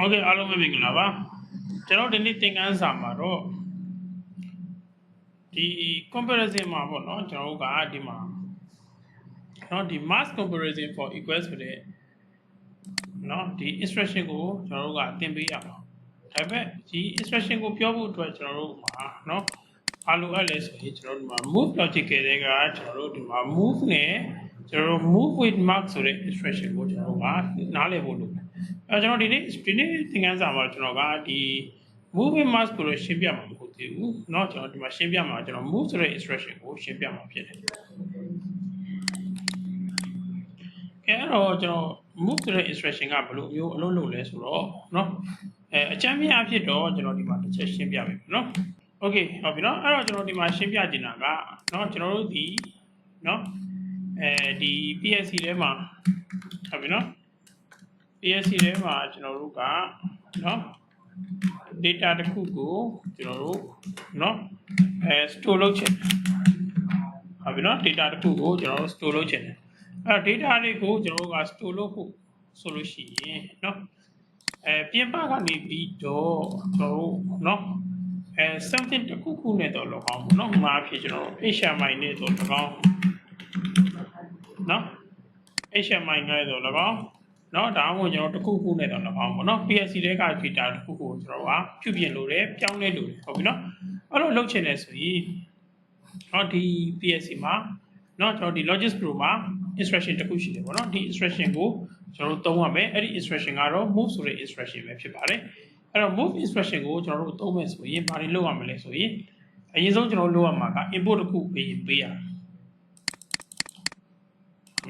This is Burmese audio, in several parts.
ဟုတ်ကဲ့အားလုံးပဲမင်္ဂလာပါကျွန်တော်ဒီနေ့သင်ခန်းစာမှာတော့ဒီ comparison မှာပေါ့နော်ကျွန်တော်တို့ကဒီမှာနော်ဒီ mass comparison for equals ဆိုတဲ့နော်ဒီ instruction ကိုကျွန်တော်တို့ကသင်ပေးရမှာဒါပေမဲ့ဒီ instruction ကိုပြောဖို့အတွက်ကျွန်တော်တို့မှာနော်အားလိုအပ်လဲဆိုရင်ကျွန်တော်တို့ဒီမှာ move logical တွေကကျွန်တော်တို့ဒီမှာ move နဲ့ကျွန်တော်တို့ move with mark ဆိုတဲ့ instruction ကိုကျွန်တော်တို့ကနားလည်ဖို့လုပ်တယ် အဲကျွန်တော်ဒီနေ့ဒီနေ့သင်ခန်းစာမှာကျွန်တော်ကဒီ move with mark ကိုတော့ရှင်းပြမှာမဟုတ်သေးဘူးเนาะကျွန်တော်ဒီမှာရှင်းပြမှာကျွန်တော် move ဆိုတဲ့ instruction ကိုရှင်းပြမှာဖြစ်တယ်ကဲအဲ့တော့ကျွန်တော် move ဆိုတဲ့ instruction ကဘယ်လိုမျိုးအလုပ်လုပ်လဲဆိုတော့เนาะအဲအချမ်းမြအဖြစ်တော့ကျွန်တော်ဒီမှာတစ်ချက်ရှင်းပြမယ်เนาะ okay ဟုတ်ပြီเนาะအဲ့တော့ကျွန်တော်ဒီမှာရှင်းပြချင်တာကเนาะကျွန်တော်တို့ဒီเนาะအဲဒီ PSC ထဲမှာဟုတ်ပြီเนาะ PSC ထဲမှာကျွန်တော်တို့ကเนาะ data တစ်ခုကိုကျွန်တော်တို့เนาะအဲ store လုပ်ချင်တယ်ဟုတ်ပြီเนาะ data တစ်ခုကိုကျွန်တော်တို့ store လုပ်ချင်တယ်အဲ့တော့ data လေးကိုကျွန်တော်တို့က store လုပ်ဖို့ဆိုလို့ရှိရင်เนาะအဲပြင်ပကနေပြီးတော့ကျွန်တော်တို့เนาะအဲ something တစ်ခုခုနဲ့တော့လောကောင်းပေါ့เนาะမှာအဖြစ်ကျွန်တော်တို့ HMI နဲ့တော့လောကောင်းเนาะ HMI နဲ့တော့လောကောင်း เนาะဒါမှမဟုတ်ကျွန်တော်တစ်ခုခုနဲ့တော့လောကောင်းပေါ့เนาะ PSC တဲက data တစ်ခုခုကိုကျွန်တော်ကပြုပြင်လို့တယ်ပြောင်းလဲလို့တယ်ဟုတ်ပြီเนาะအဲ့လိုလုပ်ချင်တယ်ဆိုရင်เนาะဒီ PSC မှာเนาะကျွန်တော်ဒီ Logis Pro မှာ instruction တစ်ခုရှိတယ်ပေါ့เนาะဒီ instruction ကိုကျွန်တော်တို့သုံးရမယ်အဲ့ဒီ instruction ကတော့ move ဆိုတဲ့ instruction ပဲဖြစ်ပါတယ်အဲ့တော့ move instruction ကိုကျွန်တော်တို့သုံးမယ်ဆိုရင်ဘာတွေလုပ်ရမလဲဆိုရင်အရင်ဆုံးကျွန်တော်တို့လုပ်ရမှာက input တစ်ခုပေးရင်ပေးရ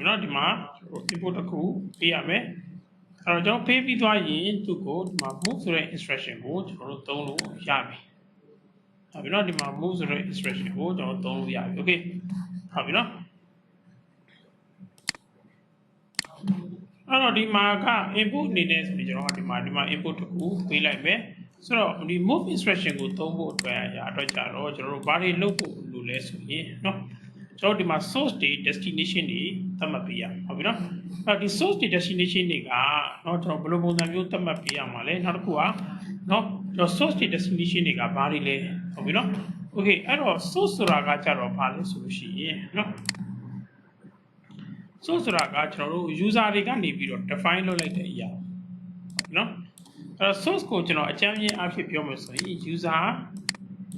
မယ်နော်ဒီမှာ input တစ်ခုပေးရမယ်အဲ့တော့ကျွန်တော်ပေးပြီးသွားရင်သူ့ကိုဒီမှာ move ဆိုတဲ့ instruction ကိုကျွန်တော်တို့သုံးလို့ရပြီဟုတ်ပြီနော်ဒီမှာ move ဆိုတဲ့ instruction ကိုကျွန်တော်သုံးလို့ရပြီ okay ဟုတ်ပြီနော်အဲ့တော့ဒီမှာက input အနေနဲ့ဆိုရင်ကျွန်တော်ကဒီမှာဒီမှာ input တစ်ခုပေးလိုက်မယ်ဆိုတော့ဒီ move instruction ကိုသုံးဖို့အတွက်အရာအတွက်ကြတော့ကျွန်တော်တို့ဘာတွေလုပ်ဖို့လိုလဲဆိုရင်เนาะ ကျွန်တော်ဒီမှာ source တွေ destination တွေသတ်မှတ်ပေးရအောင်ဟုတ်ပြီနော်အဲ့ဒီ source တွေ destination တွေကเนาะကျွန်တော်ဘယ်လိုပုံစံမျိုးသတ်မှတ်ပေးရမှာလဲနောက်တစ်ခုကเนาะကျွန်တော် source တွေ destination တွေကဘာတွေလဲဟုတ်ပြီနော် okay အဲ့တော့ source ဆိုတာကကြတော့ဘာလဲဆိုလို့ရှိရင်เนาะ ဆိုဆိုတာကကျွန်တော်တို့ user တွေကနေပြီးတော့ define လုပ်လိုက်တဲ့အရာเนาะအဲတော့ source ကိုကျွန်တော်အကြမ်းမြင်အဖြစ်ပြောမယ်ဆိုရင် user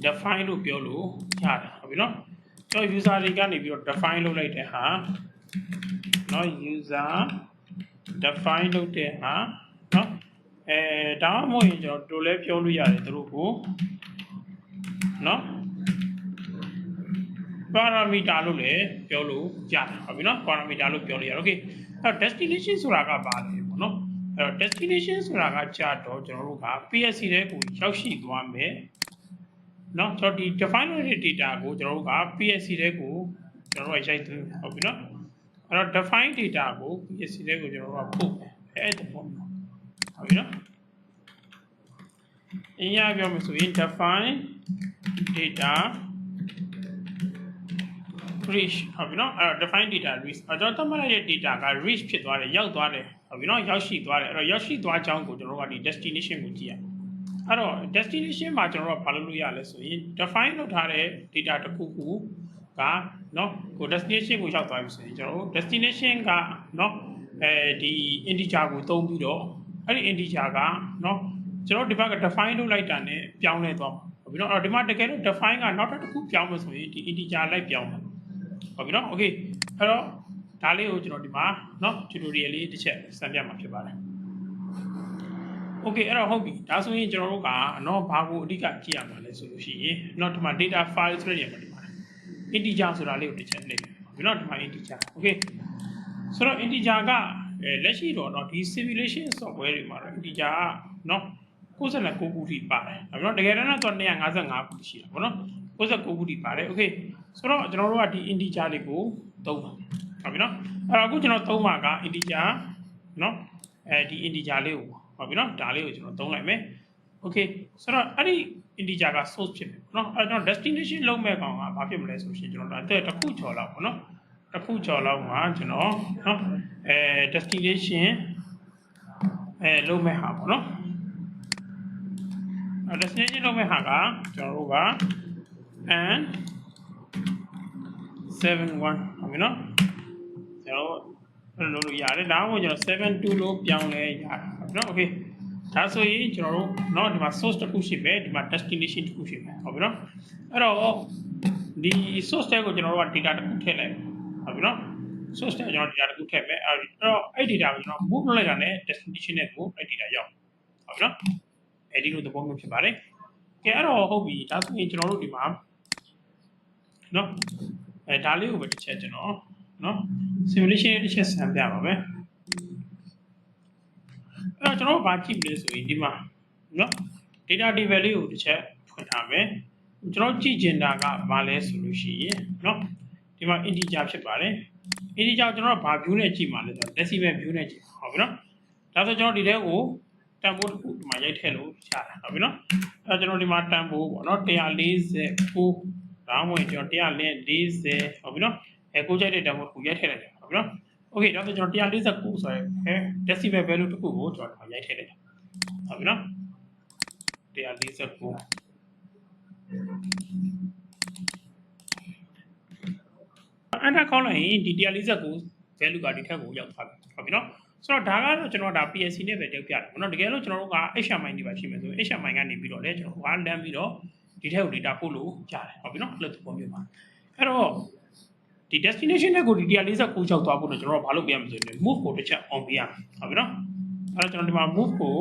define လို့ပြောလို့ရတယ်ဟုတ်ပြီเนาะ ကျွန်တော် user တွေကနေပြီးတော့ define လုပ်လိုက်တဲ့ဟာเนาะ user define လုပ်တဲ့ဟာเนาะအဲဒါမှမဟုတ်ရင်ကျွန်တော်တို့လည်းပြောလို့ရတယ်သူတို့ကိုเนาะ parameter လို့လည်းပြောလို့ရတယ်ဟုတ်ပြီနော် parameter လို့ပြောလို့ရတယ် okay အဲ့တော့ destination ဆိုတာကဘာလဲပေါ့နော်အဲ့တော့ destination ဆိုတာကကြာတော့ကျွန်တော်တို့က PSC ထဲကိုရောက်ရှိသွားမယ် နော်ကျွန်တော်ဒီ define လုပ်တဲ့ data ကိုကျွန်တော်တို့က PSC ထဲကိုကျွန်တော်တို့ရိုက်သွင်းဟုတ်ပြီနော်အဲ့တော့ define data ကို PSC ထဲကိုကျွန်တော်တို့ကပို့အဲ့ဒါပေါ့ဟုတ်ပြီနော်အင်းရပြောမယ်ဆိုရင် define data reach ဟုတ်ပြီနော်အဲ့တော့ define data reach အကျွန်တော်သတ်မှတ်လိုက်တဲ့ data က reach ဖြစ်သွားတယ်ရောက်သွားတယ်ဟုတ်ပြီနော်ရောက်ရှိသွားတယ်အဲ့တော့ရောက်ရှိသွားကြောင်းကိုကျွန်တော်တို့ကဒီ destination ကိုကြည့်ရအဲ့ တော့ destination မှာကျွန်တော်တို့ကဘာလုပ်လို့ရလဲဆိုရင် define လုပ်ထားတဲ့ data တစ်ခုခုကနော်ကို destination ကိုရောက်သွားပြီဆိုရင်ကျွန်တော်တို့ destination ကနော်အဲဒီ integer ကိုသုံးပြီးတော့အဲ့ဒီ integer ကနော်ကျွန်တော်ဒီဘက်က define လုပ်လိုက်တာ ਨੇ ပြောင်းလဲသွားမှာဟုတ်ပြီနော်အဲ့တော့ဒီမှာတကယ်လို့ define ကနောက်တစ်ခုပြောင်းလို့ဆိုရင်ဒီ integer လိုက်ပြောင်းမှာဟုတ်ပြီနော် okay အဲ့တော့ဒါလေးကိုကျွန်တော်ဒီမှာเนาะ tutorial လေးတစ်ချက်စမ်းပြမှာဖြစ်ပါတယ် okay အဲ့တော့ဟုတ်ပြီဒါဆိုရင်ကျွန်တော်တို့ကเนาะဘာကိုအဓိကကြည့်ရမှာလဲဆိုလို့ရှိရင်เนาะဒီမှာ data file ဆိုတဲ့နေရာမှာဒီမှာ integer ဆိုတာလေးကိုတစ်ချက်နှိပ်ဟုတ်ပြီเนาะဒီမှာ integer okay ဆိုတော့ integer ကအဲလက်ရှိတော့เนาะဒီ simulation software တွေမှာတော့ integer ကเนาะ69ခုထိပါတယ်။ဒါပေမဲ့တကယ်တမ်းတော့255ခုရှိတာပေါ့နော်။69ခုထိပါတယ်။ Okay ဆိုတော့ကျွန်တော်တို့ကဒီ integer လေးကိုသုံးပါဟုတ်ပြီနော်။အဲ့တော့အခုကျွန်တော်သုံးပါက integer နော်အဲဒီ integer လေးကို ဟုတ်ပြီနော်ဒါလေးကိုကျွန်တော်သုံးလိုက်မယ်။ Okay ဆိုတော့အဲ့ဒီ integer က source ဖြစ်မယ်နော်။အဲ့တော့ destination လုံးမဲ့ကောင်ကဘာဖြစ်မလဲဆိုရှင်ကျွန်တော်ဒါတစ်ခုချော်လောက်ပေါ့နော်။တစ်ခုချော်လောက်မှာကျွန်တော်နော်အဲ destination အဲလုံးမဲ့ဟာပေါ့နော်။ destination လုပ်မဲ့ဟာကကျွန်တော်တို့က and 71ဟုတ်ပြီနော်ကျွန်တော်အဲ့လိုလိုရတယ်ဒါမှမဟုတ်ကျွန်တော်72လို့ပြောင်းလဲရတ ယ်ဟုတ်ပြီနော် okay ဒါဆိုရင်ကျွန်တော်တို့เนาะဒီမှာ source တစ်ခုရှိမယ်ဒီမှာ destination တစ်ခုရှိမယ်ဟုတ်ပြီနော်အဲ့တော့ဒီ source တဲကိုကျွန်တော်တို့က data တစ်ခုထည့်လိုက်ဟုတ်ပြီနော် source တဲကျွန်တော် data တစ်ခုထည့်မယ်အဲ့တော့အဲ့ data ကိုကျွန်တော် move လုပ်လိုက်တာနဲ့ destination နဲ့ကိုအဲ့ data ရောက်ဟုတ်ပြီနော်အဲ့ဒီလိုသဘောမျိုးဖြစ်ပါတယ်ကဲအဲ့တော့ဟုတ်ပြီဒါဆိုရင်ကျွန်တော်တို့ဒီမှာเนาะအဲဒါလေးကိုပဲတစ်ချက်ကျွန်တော်เนาะ simulation တစ်ချက်ဆန်းပြပါမယ် အဲ့တော့ကျွန်တော်ဘာကြည့်မလဲဆိုရင်ဒီမှာနော် data table လေးကိုတစ်ချက်ဖွင့်ထားမယ်ကျွန်တော်ကြည့်ကျင်တာကဘာလဲဆိုလို့ရှိရင်နော်ဒီမှာ integer ဖြစ်ပါတယ် integer ကျွန်တော်ဘာ view နဲ့ကြည့်မှာလဲဆိုတော့ decimal view နဲ့ကြည့်ဟုတ်ပြီနော်ဒါဆိုကျွန်တော်ဒီထဲကိုတန်ဖိုးတစ်ခုဒီမှာရိုက်ထည့်လို့ရတာဟုတ်ပြီနော်အဲ့တော့ကျွန်တော်ဒီမှာတန်ဖိုးပေါ့နော်149ဒါမှမဟုတ်ကျွန်တော်140ဟုတ်ပြီနော်အဲကိုကြိုက်တဲ့တန်ဖိုးတစ်ခုရိုက်ထည့်လိုက်တယ်ဟုတ်ပြီနော် okay ဒါဆိုကျွန်တော်149ဆိုရဲ decimal value တစ်ခုကိုကျွန်တော်ရိုက်ထည့်လိုက်တာဟုတ်ပြီနော်149အန်တာခေါင်းလိုက်ရင်ဒီ149 value ကဒီထက်ကိုရောက်သွားပြီဟုတ်ပြီနော်ဆိုတော့ဒါကတော့ကျွန်တော်ဒါ PSC နဲ့ပဲတောက်ပြတာပေါ့နော်တကယ်လို့ကျွန်တော်တို့က HMI နေပါရှိမယ်ဆိုရင် HMI ကနေပြီးတော့လေကျွန်တော်ဝါလမ်းပြီးတော့ဒီထက်ကို data ပို့လို့ကြားတယ်ဟုတ်ပြီနော်အဲ့လိုသဘောမျိုးပါအဲ့တော့ ဒီ destination နဲ့ကိုဒီ146ချောက်သွားဖို့တော့ကျွန်တော်တို့ဘာလုပ်ပြရမလဲဆိုရင် move ကိုတစ်ချက် on ပြရဟုတ်ပြီနော်အဲ့တော့ကျွန်တော်ဒီမှာ move ကို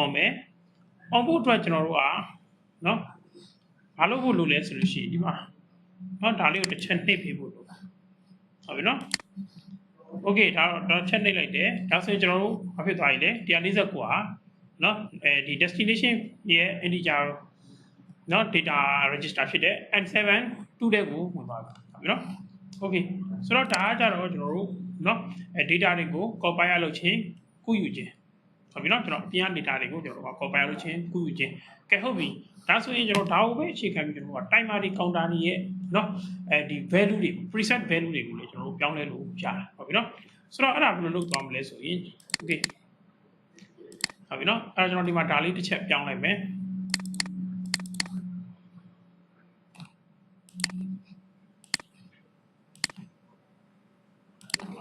on မယ် on ဖို့အတွက်ကျွန်တော်တို့ကနော်ဘာလုပ်ဖို့လိုလဲဆိုလို့ရှိရင်ဒီမှာနော်ဒါလေးကိုတစ်ချက်နှိပ်ပေးဖို့လိုတာဟုတ်ပြီနော် okay ဒါတော့တစ်ချက်နှိပ်လိုက်တယ်ဒါဆိုရင်ကျွန်တော်တို့ဘာဖြစ်သွားပြီလဲ149ဟာနော်အဲဒီ destination ရဲ့ integer နော် data register ဖြစ်တဲ့ n7 2တဲ့ကိုဝင်သွားပြီ နော် okay ဆိုတော့ဒါကကြတော့ကျွန်တော်တို့နော်အဲ data တွေကို compile လုပ်ခြင်းကုယူခြင်းဟုတ်ပြီနော်ကျွန်တော်အပြင် data တွေကိုကျွန်တော်က compile လုပ်ခြင်းကုယူခြင်းကဲဟုတ်ပြီဒါဆိုရင်ကျွန်တော်ဒါကိုပဲအခြေခံပြီးကျွန်တော်က timer တွေ counter တွေရဲ့နော်အဲဒီ value တွေ preset value တွေကိုလည်းကျွန်တော်တို့ပြောင်းလဲလို့ရတာဟုတ်ပြီနော်ဆိုတော့အဲ့ဒါဘယ်လိုလုပ်သွားမလဲဆိုရင် okay ဟုတ်ပြီနော်အဲ့တော့ကျွန်တော်ဒီမှာဒါလေးတစ်ချက်ပြောင်းလိုက်မယ်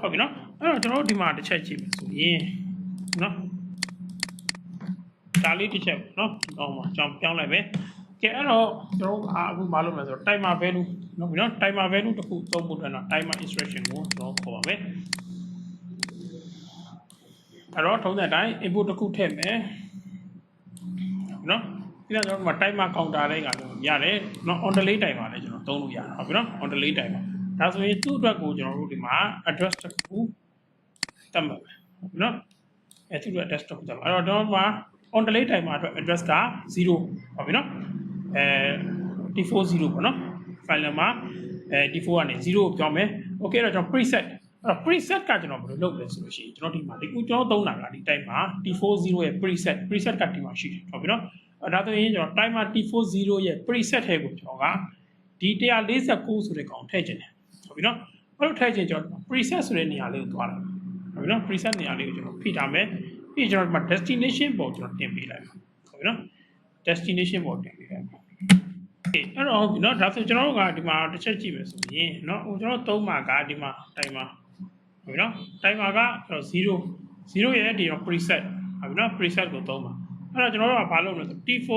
ဟုတ်ပြီနော်အဲ့တော့ကျွန်တော်တို့ဒီမှာတစ်ချက်ကြည့်မယ်ဆိုရင်နော်ဒါလေးတစ်ချက်နော်ဟောမှာကျွန်တော်ပြောင်းလိုက်မယ်ကဲအဲ့တော့ကျွန်တော်တို့အခုမလုပ်မယ်ဆိုတော့ timer value နော်ပြီနော် timer value တစ်ခုသုံးဖို့အတွက်နော် timer instruction ကိုကျွန်တော်ခေါ်ပါမယ်အဲ့တော့ထုံးတဲ့အတိုင်း input တစ်ခုထည့်မယ်နော်ပြီးတော့ကျွန်တော်တို့မှာ timer counter လေးကကျွန်တော်ရတယ်နော် on delay timer လည်းကျွန်တော်သုံးလို့ရတာဟုတ်ပြီနော် on delay timer ဒါဆိုရင်သူ့အတွက်ကိုကျွန်တော်တို့ဒီမှာ address တစ်ခုတတ်မှာပဲဟုတ်ပြီနော်အဲသူ့အတွက် address တစ်ခုတတ်မှာအဲ့တော့ကျွန်တော်ဒီမှာ on delay timer အတွက် address က0ဟုတ်ပြီနော်အဲ default 0ပေါ့နော် file မှာအဲ default ကနေ0ကိုပြောင်းမယ် okay အဲ့တော့ကျွန်တော် preset အဲ့တော့ preset ကကျွန်တော်ဘယ်လိုလုပ်လဲဆိုလို့ရှိရင်ကျွန်တော်ဒီမှာဒီခုကျွန်တော်သုံးတာကဒီ type မှာ T40 ရဲ့ preset preset ကဒီမှာရှိတယ်ဟုတ်ပြီနော်အဲ့ဒါဆိုရင်ကျွန်တော် timer T40 ရဲ့ preset ထဲကိုကျွန်တော်ကဒီ149ဆိုတဲ့ကောင်ထည့်ခြင်းတယ် ဟုတ်ပြီနော်အဲ့လိုထည့်ခြင်းကျွန်တော် preset ဆိုတဲ့နေရာလေးကိုသွားတာဟုတ်ပြီနော် preset နေရာလေးကိုကျွန်တော်ဖိထားမယ်ပြီးကျွန်တော်ဒီမှာ destination ပေါ်ကျွန်တော်တင်ပေးလိုက်ဟုတ်ပြီနော် destination ပေါ်တင်ပေးလိုက်အဲ့တော့เนาะဒါဆိုကျွန်တော်တို့ကဒီမှာတစ်ချက်ကြည့်မယ်ဆိုရင်เนาะဟိုကျွန်တော်သုံးမှာကဒီမှာ timer ဟုတ်ပြီနော် timer က0 0ရဲ့ဒီတော့ preset ဟုတ်ပြီနော် preset ကိုသုံးပါအဲ့တော့ကျွန်တော်တို့ကဘာလုပ်မလဲဆို t4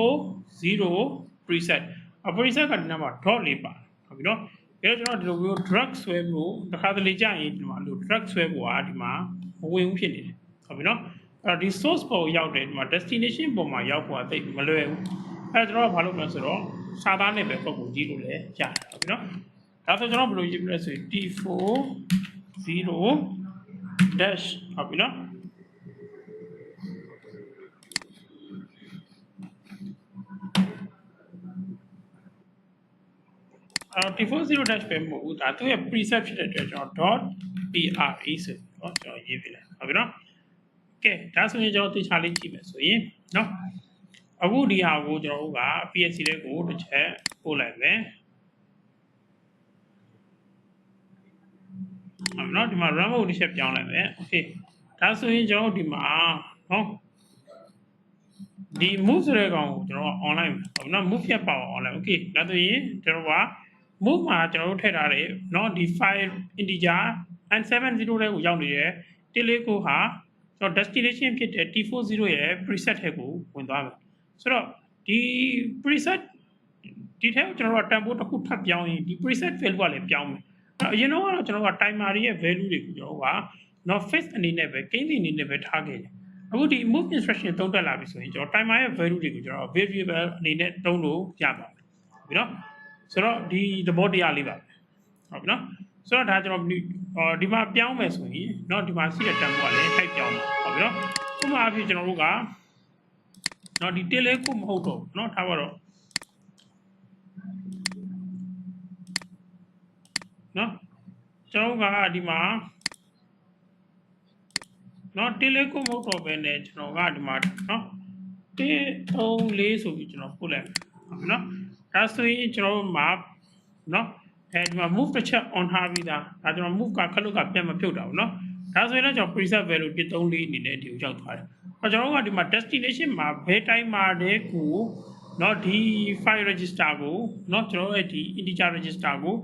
0 preset အ preset ကဒီနားမှာ dot လေးပါဟုတ်ပြီနော်အဲ့ တော့ကျွန်တော်ဒီလိုမျိုး drag ဆွဲဖို့တစ်ခါတလေကြာရင်ဒီမှာလို့ drag ဆွဲဖို့ကဒီမှာမဝင်ဘူးဖြစ်နေတယ်ဟုတ်ပြီနော်အဲ့တော့ဒီ source ပေါ်ရောက်တယ်ဒီမှာ destination ပေါ်မှာရောက်ဖို့ကတိတ်မလွယ်ဘူးအဲ့တော့ကျွန်တော်ကဘာလုပ်မလဲဆိုတော့စာသားနဲ့ပဲပုံပုံကြည့်လို့လည်းရတယ်ဟုတ်ပြီနော်ဒါဆိုကျွန်တော်ဘယ်လိုရေးမလဲဆိုရင် t4 0 dash ဟုတ်ပြီနော် အော် T40 dash ပဲမဟုတ်ဘူးဒါသူ့ရဲ့ preset ဖြစ်တဲ့အတွက်ကျွန်တော် .pre ဆိုတော့ကျွန်တော်ရေးပြလိုက်ဟုတ်ပြီနော်ကဲဒါဆိုရင်ကျွန်တော်တေချာလေးကြည့်မယ်ဆိုရင်နော်အခုဒီဟာကိုကျွန်တော်တို့က PSC လေးကိုတစ်ချက်ပို့လိုက်မယ်ဟုတ်နော်ဒီမှာ run mode တစ်ချက်ပြောင်းလိုက်မယ် okay ဒါဆိုရင်ကျွန်တော်တို့ဒီမှာနော်ဒီ move ဆိုတဲ့ကောင်ကိုကျွန်တော်က online ဟုတ်နော် move ဖြစ်ပါအောင် online okay ဒါဆိုရင်ကျွန်တော်က move မှာကျွန်တော်တို့ထည့်ထားတယ်เนาะဒီ file integer and 70တဲ့ကိုရောက်နေတယ်တစ်လေးကိုဟာကျွန်တော် destination ဖြစ်တဲ့ t40 ရဲ့ preset ထဲကိုဝင်သွားမယ်ဆိုတော့ဒီ preset ဒီထဲကိုကျွန်တော်တို့က tempo တစ်ခုထပ်ပြောင်းရင်ဒီ preset value ကလည်းပြောင်းမယ်အဲ့တော့အရင်တော့ကတော့ကျွန်တော်တို့က timer တွေရဲ့ value တွေကိုကျွန်တော်တို့က not fixed အနေနဲ့ပဲကိန်းစီအနေနဲ့ပဲထားခဲ့တယ်အခုဒီ move instruction သုံးတက်လာပြီဆိုရင်ကျွန်တော် timer ရဲ့ value တွေကိုကျွန်တော် variable အနေနဲ့သုံးလို့ရပါမယ်ဟုတ်ပြီနော် ဆိုတော့ဒီသဘောတရားလေးပါပဲဟုတ်ပြီနော်ဆိုတော့ဒါကျွန်တော်ဒီဟောဒီမှာပြောင်းမယ်ဆိုရင်เนาะဒီမှာရှိတဲ့ tempo ကလည်းထိုက်ပြောင်းမှာဟုတ်ပြီနော်ဥပမာအဖြစ်ကျွန်တော်တို့ကเนาะဒီ tele ကိုမဟုတ်တော့ဘူးเนาะထားပါတော့ နော်ကျွန်တော်ကဒီမှာနော်တေလေကိုမဟုတ်တော့ပဲねကျွန်တော်ကဒီမှာနော်တေ3 4ဆိုပြီးကျွန်တော်ပို့လိုက်ဟုတ်ပြီနော် ဒါဆိုရင်ကျွန်တော်မှာနော်အဲဒီမှာ move တစ်ချက် on ထားပြီးသားဒါကျွန်တော် move ကခလုတ်ကပြန်မဖြုတ်တာဘူးနော်ဒါဆိုရင်လည်းကျွန်တော် preset value 1 3 4အနေနဲ့ဒီကိုရောက်သွားတယ်အဲကျွန်တော်ကဒီမှာ destination မှာဘယ်တိုင်းမှာတဲ့ကိုနော်ဒီ file register ကိုနော်ကျွန်တော်ရဲ့ဒီ integer register ကို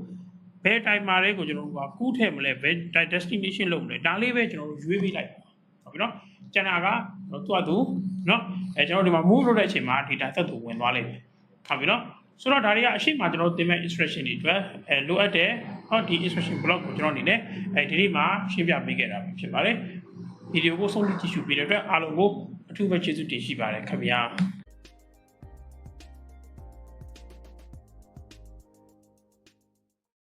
ဘယ်တိုင်မာလေးကိုကျွန်တော်တို့ကကူးထည့်မလဲဘယ် destination လုပ်မလဲဒါလေးပဲကျွန်တော်တို့ရွေးပြီးလိုက်ပါဟုတ်ပြီနော်ကျန်တာကတော့သူ့အတူနော်အဲကျွန်တော်ဒီမှာ move လုပ်တဲ့အချိန်မှာ data set ကိုဝင်သွားလိမ့်မယ်ဟုတ်ပြီနော် ဆိုတော့ဒါတွေကအရှိမကျွန်တော်တို့သင်မဲ့ instruction တွေအတွက်အဲလိုအပ်တဲ့ဟောဒီ instruction block ကိုကျွန်တော်အနေနဲ့အဲဒီနေ့မှာရှင်းပြပေးခဲ့တာဖြစ်ပါတယ်ဗီဒီယိုကိုဆုံးဖြတ်ကြည့်ရှုပေးတဲ့အတွက်အားလုံးကိုအထူးပဲကျေးဇူးတင်ရှိပါတယ်ခင်ဗျာ